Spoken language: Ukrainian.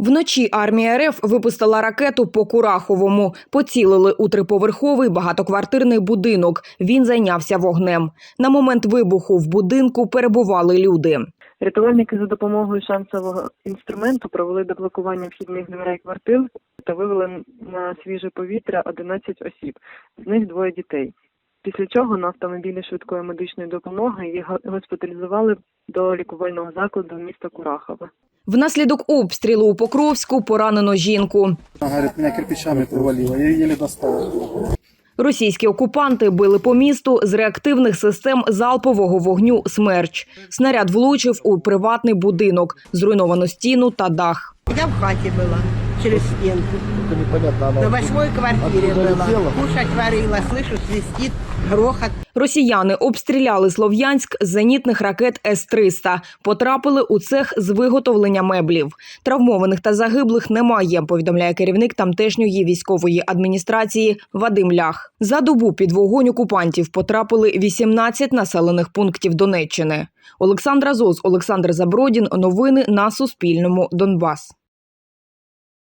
Вночі армія РФ випустила ракету по Кураховому. Поцілили у триповерховий багатоквартирний будинок. Він зайнявся вогнем. На момент вибуху в будинку перебували люди. Рятувальники за допомогою шансового інструменту провели деблокування вхідних дверей квартир та вивели на свіже повітря 11 осіб, з них двоє дітей. Після чого на автомобілі швидкої медичної допомоги їх госпіталізували до лікувального закладу міста Курахове. Внаслідок обстрілу у Покровську поранено жінку. Она говорит, меня кирпичами привалило, я. Російські окупанти били по місту з реактивних систем залпового вогню «Смерч». Снаряд влучив у приватний будинок, зруйновано стіну та дах. Я в хаті была, через стенку. Это непонятно, она... На восьмой квартире Откуда была. летела? Кушать варила, слышу, свистит, грохот. Росіяни обстріляли Слов'янськ з зенітних ракет С-300. Потрапили у цех з виготовлення меблів. Травмованих та загиблих немає, повідомляє керівник тамтешньої військової адміністрації Вадим Лях. За добу під вогонь окупантів потрапили 18 населених пунктів Донеччини. Олександра Зоз, Олександр Забродін. Новини на Суспільному. Донбас.